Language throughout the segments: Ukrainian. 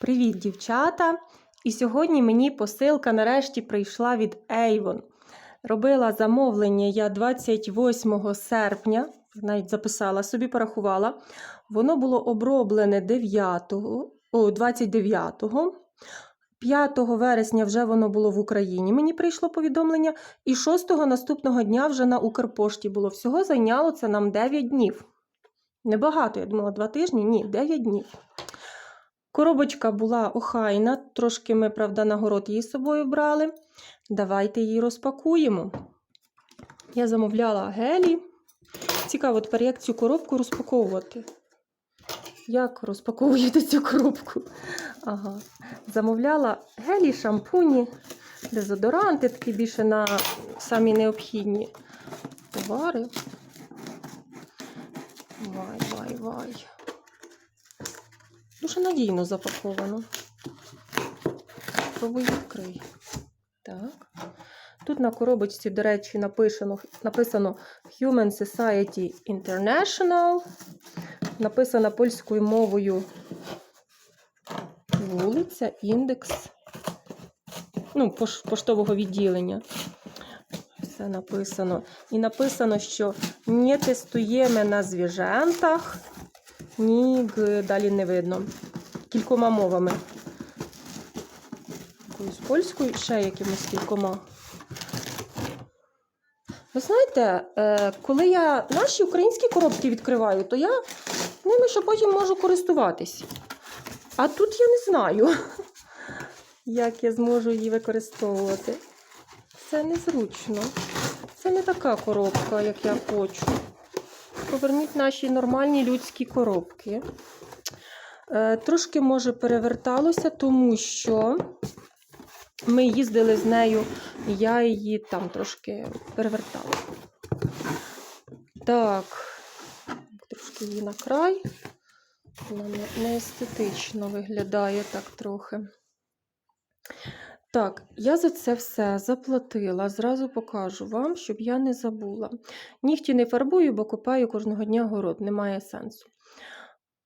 Привіт, дівчата! І сьогодні мені посилка нарешті прийшла від Avon. Робила замовлення я 28 серпня, навіть записала собі, порахувала. Воно було оброблене 9, о, 29. 5 вересня вже воно було в Україні. Мені прийшло повідомлення. І 6 наступного дня вже на Укрпошті було. Всього зайняло це нам 9 днів. Небагато, я думала, 2 тижні? Ні, 9 днів. Коробочка була охайна, трошки ми, правда, на город її з собою брали. Давайте її розпакуємо. Я замовляла гелі. Цікаво, тепер як цю коробку розпаковувати. Як розпаковуєте цю коробку? Ага. Замовляла гелі, шампуні, дезодоранти, такі більше на самі необхідні товари. Вай, вай, вай. Дуже надійно запаковано. Пробуй відкрий. Так. Тут на коробочці, до речі, написано, написано Human Society International. Написано польською мовою вулиця, індекс. Ну, пош- поштового відділення. Все написано. І написано, що не тестуємо на звіжентах. Ні, далі не видно. Кількома мовами. Якоюсь польською, ще якимось кількома. Ви знаєте, е, коли я наші українські коробки відкриваю, то я ними ще потім можу користуватись. А тут я не знаю, як я зможу її використовувати. Це незручно. Це не така коробка, як я хочу. Поверніть наші нормальні людські коробки. Е, Трошки, може, переверталося, тому що ми їздили з нею, і я її там трошки перевертала. Так, трошки її на край. Вона не- естетично виглядає так трохи. Так, я за це все заплатила. Зразу покажу вам, щоб я не забула. Нігті не фарбую, бо копаю кожного дня город, немає сенсу.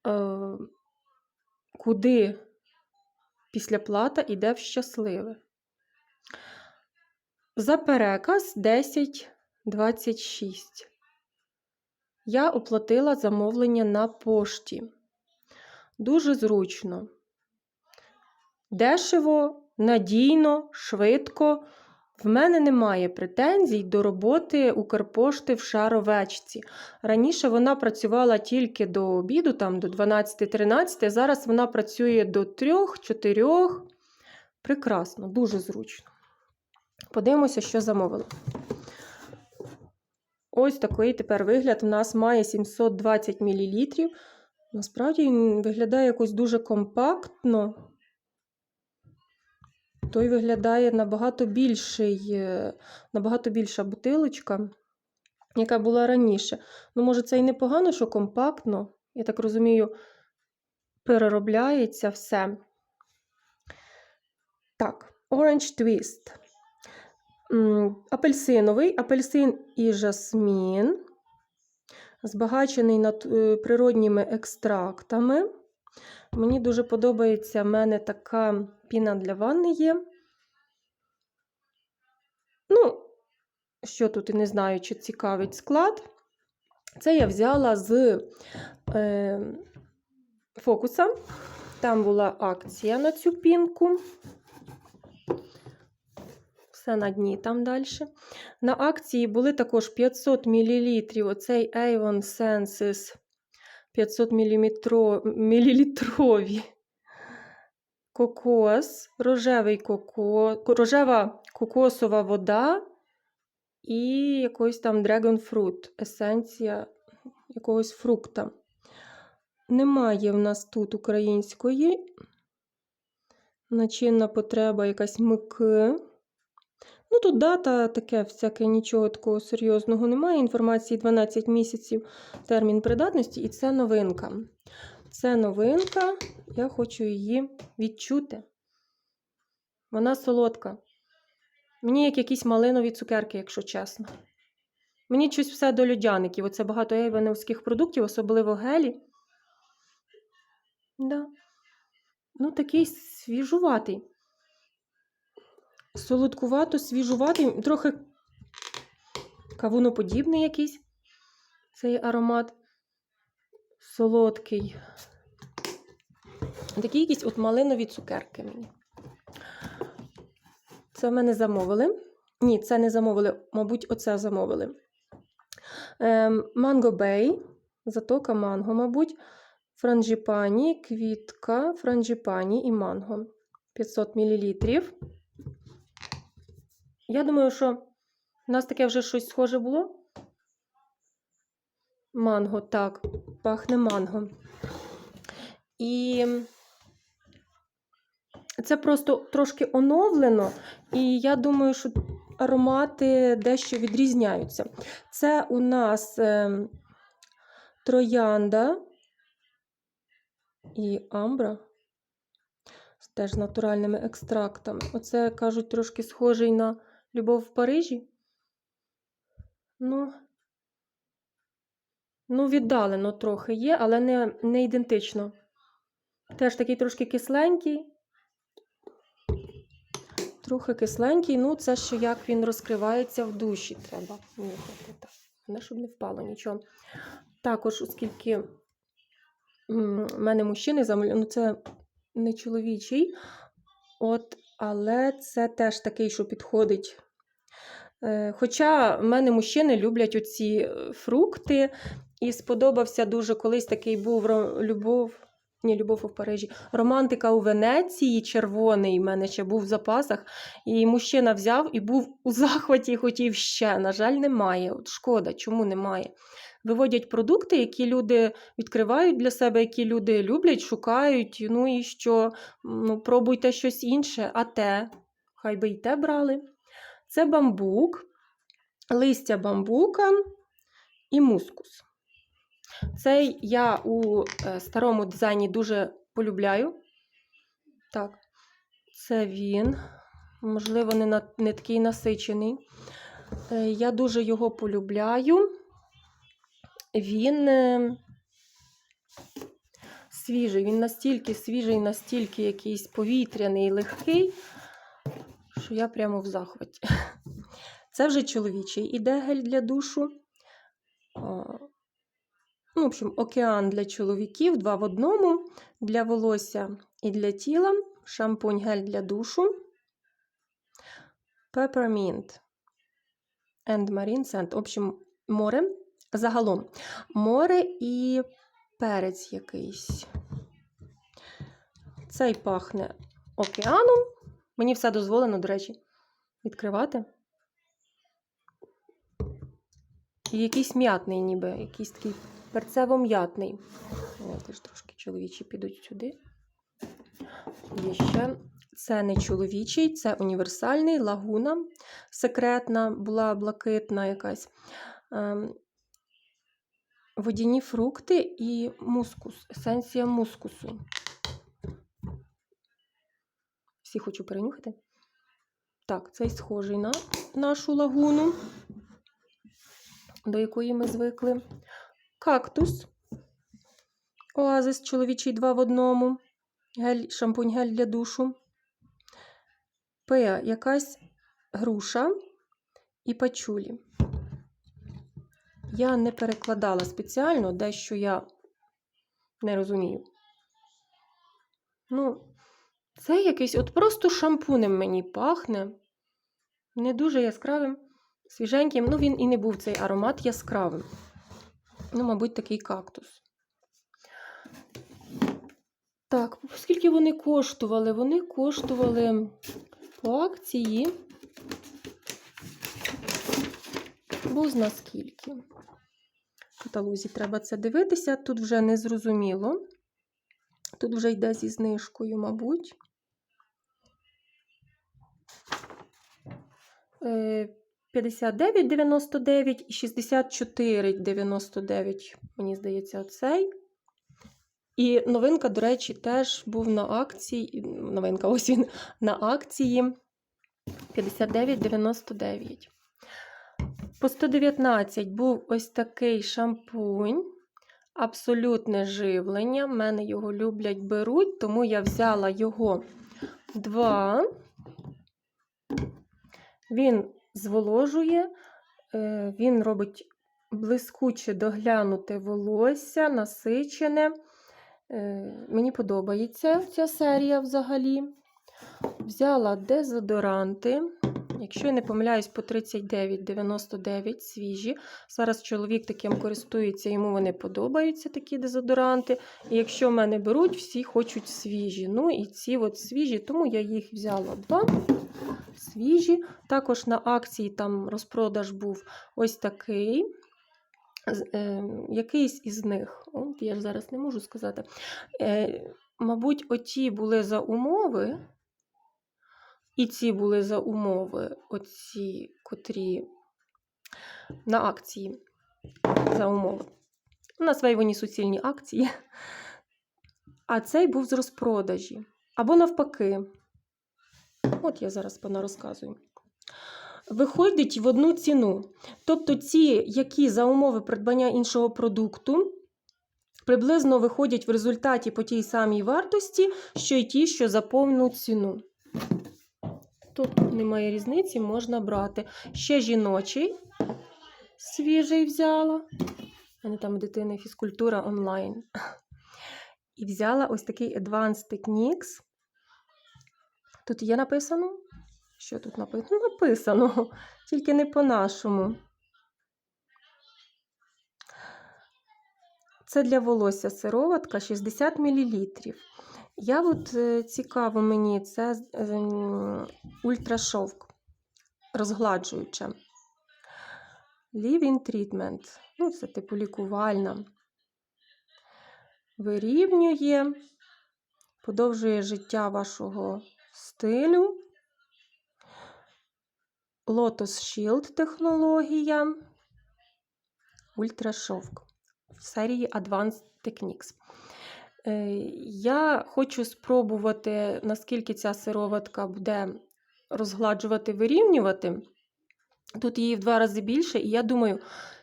Е, куди після плата йде в щасливе? За переказ 10,26. Я оплатила замовлення на пошті. Дуже зручно. Дешево, надійно, швидко. В мене немає претензій до роботи Укрпошти в шаровечці. Раніше вона працювала тільки до обіду, там до 12-13, зараз вона працює до 3-4. Прекрасно, дуже зручно. Подивимося, що замовила. Ось такий тепер вигляд. У нас має 720 мл. Насправді він виглядає якось дуже компактно. Той виглядає набагато більший, е, набагато більша бутилочка, яка була раніше. Ну, може, це і непогано, що компактно. Я так розумію, переробляється все. Так, Orange Twist. Апельсиновий, апельсин і жасмін. Збагачений е, природніми екстрактами. Мені дуже подобається, в мене така піна для ванни є. Ну, що тут і не знаю, чи цікавить склад. Це я взяла з е, фокуса. Там була акція на цю пінку. Все на дні там далі. На акції були також 500 мл. Оцей Avon Senses 500 мл кокос, рожевий коко, рожева кокосова вода і якийсь там Dragon есенція якогось фрукта. Немає в нас тут української. Начинна потреба якась мики. Ну, тут дата таке, всяке, нічого такого серйозного немає. Інформації 12 місяців термін придатності, і це новинка. Це новинка, я хочу її відчути. Вона солодка. Мені як якісь малинові цукерки, якщо чесно. Мені щось все до льодяників. Оце багато ейвенівських продуктів, особливо гелі. Да. ну, такий свіжуватий. Солодкувато, свіжуватий, трохи кавуноподібний якийсь цей аромат. Солодкий. Такі якісь от малинові цукерки мені. Це в мене замовили. Ні, це не замовили, мабуть, оце замовили. Манго Бей, затока манго, мабуть. Франджіпані, квітка, франджіпані і манго. 500 мл. Я думаю, що у нас таке вже щось схоже було. Манго, так, пахне манго. І це просто трошки оновлено, і я думаю, що аромати дещо відрізняються. Це у нас е, троянда і амбра. Теж натуральними екстрактами. Оце, кажуть, трошки схожий на любов в Парижі. Ну, ну віддалено трохи є, але не, не ідентично. Теж такий трошки кисленький. Трохи кисленький, ну це ще як він розкривається в душі, треба нюхати. Так. Не, щоб не впало нічого. Також, оскільки в мене мужчини замовляли, ну це не чоловічий, от, але це теж такий, що підходить. Е, Хоча в мене мужчини люблять оці е, фрукти, і сподобався дуже колись такий був любов. Ні, любов у Парижі. Романтика у Венеції, червоний в мене ще був в запасах. І мужчина взяв і був у захваті, хотів ще. На жаль, немає. От шкода, чому немає. Виводять продукти, які люди відкривають для себе, які люди люблять, шукають. Ну і що, ну, пробуйте щось інше, а те, хай би й те брали. Це бамбук, листя бамбука і мускус. Цей я у е, старому дизайні дуже полюбляю. Так, це він. Можливо, не, на, не такий насичений. Е, Я дуже його полюбляю. Він е, свіжий. Він настільки свіжий, настільки якийсь повітряний, легкий, що я прямо в захваті. Це вже чоловічий іде гель для душу. Ну, в общем, океан для чоловіків, два в одному, для волосся і для тіла, шампунь гель для душу, peppermint and marine scent. В общем, море. Загалом море і перець якийсь. Цей пахне океаном. Мені все дозволено, до речі, відкривати. І якийсь м'ятний, ніби, якийсь такий перцево-м'ятний. Теж трошки чоловічі підуть сюди. Є ще. Це не чоловічий, це універсальний, лагуна секретна, була блакитна якась. Водяні фрукти і мускус, есенція мускусу. Всі хочу перенюхати. Так, цей схожий на нашу лагуну, до якої ми звикли. Кактус. Оазис чоловічий два в одному. Гель, шампунь гель для душу. П. Якась груша і пачулі. Я не перекладала спеціально, дещо я не розумію. Ну, це якийсь от просто шампунем мені пахне. Не дуже яскравим, свіженьким. Ну, він і не був цей аромат яскравим. Ну, мабуть, такий кактус. Так, скільки вони коштували? Вони коштували по акції. Бозна скільки. Каталозі треба це дивитися. Тут вже не зрозуміло. Тут вже йде зі знижкою, мабуть. Е, 59,99 і 64,99, мені здається, оцей. І новинка, до речі, теж був на акції. Новинка, ось він на акції 59,99. По 119 був ось такий шампунь абсолютне живлення. В мене його люблять, беруть, тому я взяла його два. Він зволожує, е, він робить блискуче доглянуте волосся, насичене. Е, Мені подобається ця серія взагалі. Взяла дезодоранти. Якщо я не помиляюсь, по 39,99 свіжі. Зараз чоловік таким користується, йому вони подобаються, такі дезодоранти. І якщо в мене беруть, всі хочуть свіжі. Ну і ці от свіжі, тому я їх взяла два. Свіжі. Також на акції там розпродаж був ось такий. Е, якийсь із них, от я ж зараз не можу сказати. Е, мабуть, оті були за умови, і ці були за умови, оці, котрі на акції за умови. У нас в Ейвоні суцільні акції. А цей був з розпродажі. Або навпаки. От я зараз пана розказую. Виходить в одну ціну. Тобто ці, які за умови придбання іншого продукту, приблизно виходять в результаті по тій самій вартості, що й ті, що за повну ціну. Тут немає різниці, можна брати. Ще жіночий свіжий взяла. У мене там у дитини фізкультура онлайн. І взяла ось такий Advanced Techniques. Тут є написано? Що тут написано? Ну, написано, тільки не по-нашому. Це для волосся сироватка 60 мл. Я от е, цікаво мені, це ем, ультрашовк розгладжуюче. Leave-in treatment. Ну, це типу лікувальна. Вирівнює, подовжує життя вашого стилю. Lotus Shield технологія. Ультрашовк в серії Advanced Techniques. Е, Я хочу спробувати, наскільки ця сироватка буде розгладжувати, вирівнювати. Тут її в два рази більше, і я думаю,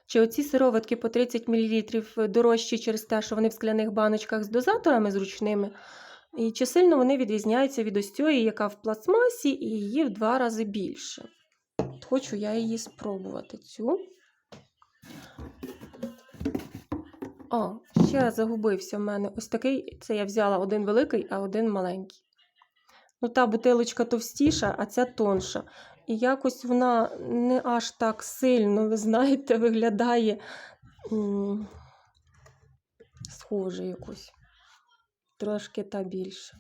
чи оці сироватки по 30 мл дорожчі через те, що вони в скляних баночках з дозаторами зручними, і чи сильно вони відрізняються від ось цієї, яка в пластмасі, і її в два рази більше. Хочу я її спробувати цю. О, ще загубився в мене. Ось такий. Це я взяла один великий, а один маленький. Ну, та бутилочка товстіша, а ця тонша. І якось вона не аж так сильно, ви знаєте, виглядає схоже якось. Трошки та більше.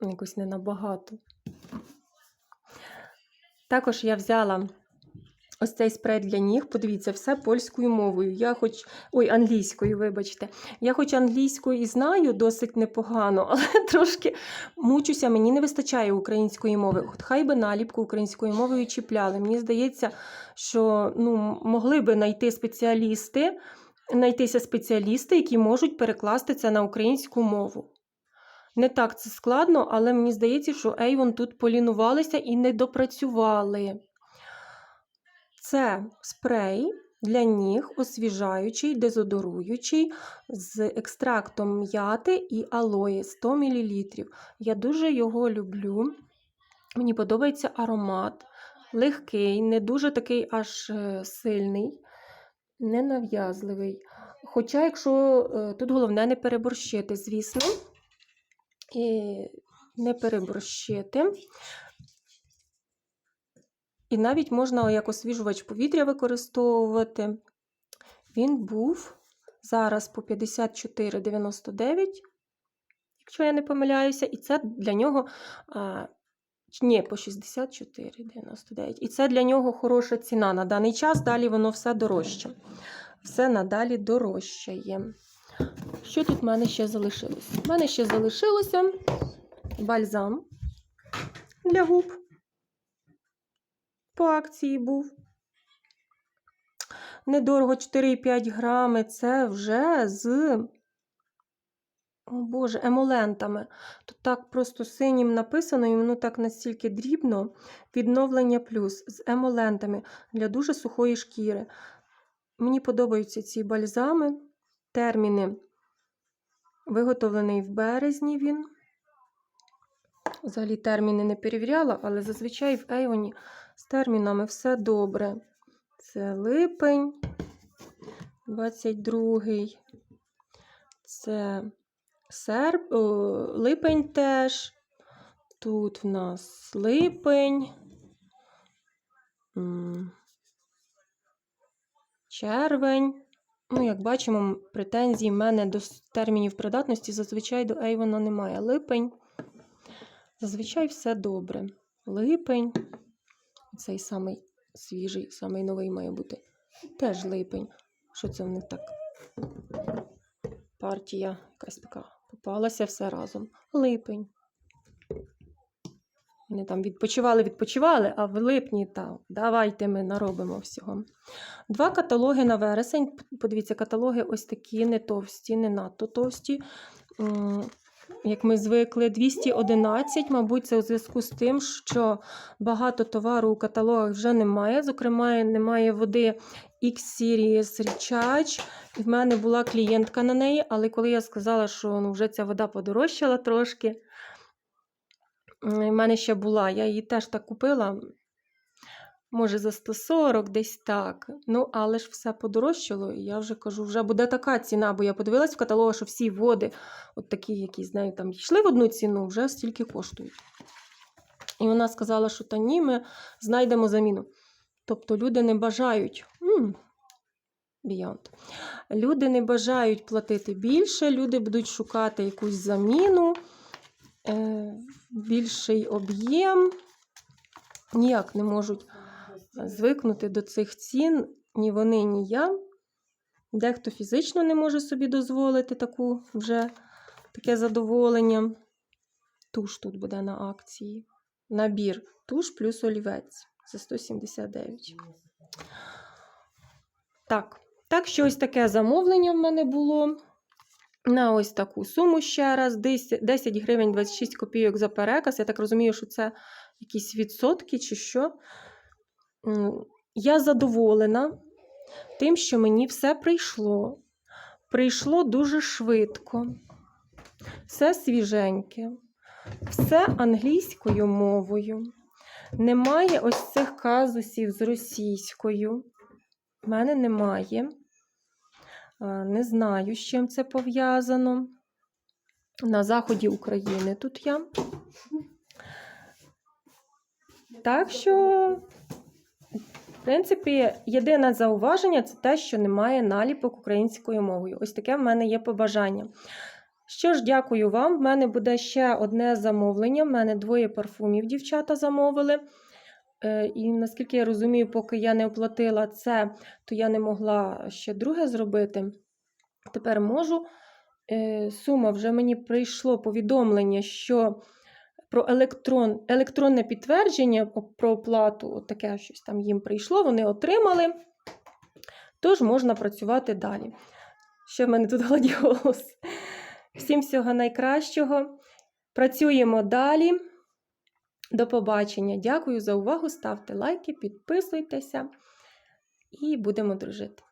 Якось не набагато. Також я взяла ось цей спрей для ніг. Подивіться, все польською мовою. Я хоч. Ой, англійською, вибачте. Я хоч англійською і знаю досить непогано, але трошки мучуся, мені не вистачає української мови. От хай би наліпку українською мовою чіпляли. Мені здається, що ну, могли би знайти спеціалісти, знайтися спеціалісти, які можуть перекласти це на українську мову. Не так це складно, але мені здається, що Avon тут полінувалися і не допрацювали. Це спрей для ніг, освіжаючий, дезодоруючий з екстрактом м'яти і алої 100 мл. Я дуже його люблю. Мені подобається аромат. Легкий, не дуже такий аж е, сильний, ненав'язливий. Хоча, якщо е, тут головне не переборщити, звісно, і не переборщити. І навіть можна як освіжувач повітря використовувати. Він був зараз по 54,99, якщо я не помиляюся, і це для нього. Ні, по 64,99. І це для нього хороша ціна на даний час. Далі воно все дорожче. Все надалі дорожчає. Що тут в мене ще залишилось? У мене ще залишилося бальзам для губ. По акції був. Недорого 4,5 грами. Це вже з, о Боже, емолентами. Тут так просто синім написано, і воно так настільки дрібно. Відновлення плюс з емолентами для дуже сухої шкіри. Мені подобаються ці бальзами. Терміни виготовлений в березні він. Взагалі терміни не перевіряла, але зазвичай в Ейвоні з термінами все добре. Це липень, 22-й. Це серп... Липень теж. Тут в нас липень. Червень. Ну, як бачимо, претензій в мене до термінів придатності зазвичай до Ейвона немає. Липень. Зазвичай все добре. Липень. Цей самий свіжий, самий новий має бути. Теж липень. Що це в них так? Партія якась така. Попалася все разом. Липень. Вони там відпочивали, відпочивали, а в липні так, давайте ми наробимо всього. Два каталоги на вересень. Подивіться, каталоги ось такі, не товсті, не надто товсті. Як ми звикли, 211, мабуть, це у зв'язку з тим, що багато товару у каталогах вже немає. Зокрема, немає води X-Series Recharge. В мене була клієнтка на неї, але коли я сказала, що ну, вже ця вода подорожчала трошки, в мене ще була, я її теж так купила. Може, за 140 десь так. Ну, але ж все подорожчало, і я вже кажу, вже буде така ціна, бо я подивилась в каталогу, що всі води, от такі, які з нею там йшли в одну ціну, вже стільки коштують. І вона сказала, що та ні, ми знайдемо заміну. Тобто люди не бажають. Beyond. Люди не бажають платити більше, люди будуть шукати якусь заміну, е, більший об'єм. Ніяк не можуть звикнути до цих цін ні вони, ні я. Дехто фізично не може собі дозволити таку вже таке задоволення. Туш тут буде на акції. Набір туш плюс олівець за 179. Так, так що ось таке замовлення в мене було. На ось таку суму ще раз. 10 10 гривень 26 копійок за переказ. Я так розумію, що це якісь відсотки чи що. Я задоволена тим, що мені все прийшло. Прийшло дуже швидко. Все свіженьке, все англійською мовою. Немає ось цих казусів з російською. В мене немає. Не знаю, з чим це пов'язано. На заході України тут я. Так що, принципі, єдине зауваження це те, що немає наліпок українською мовою. Ось таке в мене є побажання. Що ж, дякую вам. В мене буде ще одне замовлення. В мене двоє парфумів дівчата замовили. Е, І наскільки я розумію, поки я не оплатила це, то я не могла ще друге зробити. Тепер можу. Е, Сума вже мені прийшло повідомлення, що про електрон, електронне підтвердження про оплату, таке щось там їм прийшло, вони отримали. Тож можна працювати далі. Ще в мене тут гладіолус. Всім всього найкращого. Працюємо далі. До побачення. Дякую за увагу. Ставте лайки, підписуйтеся і будемо дружити.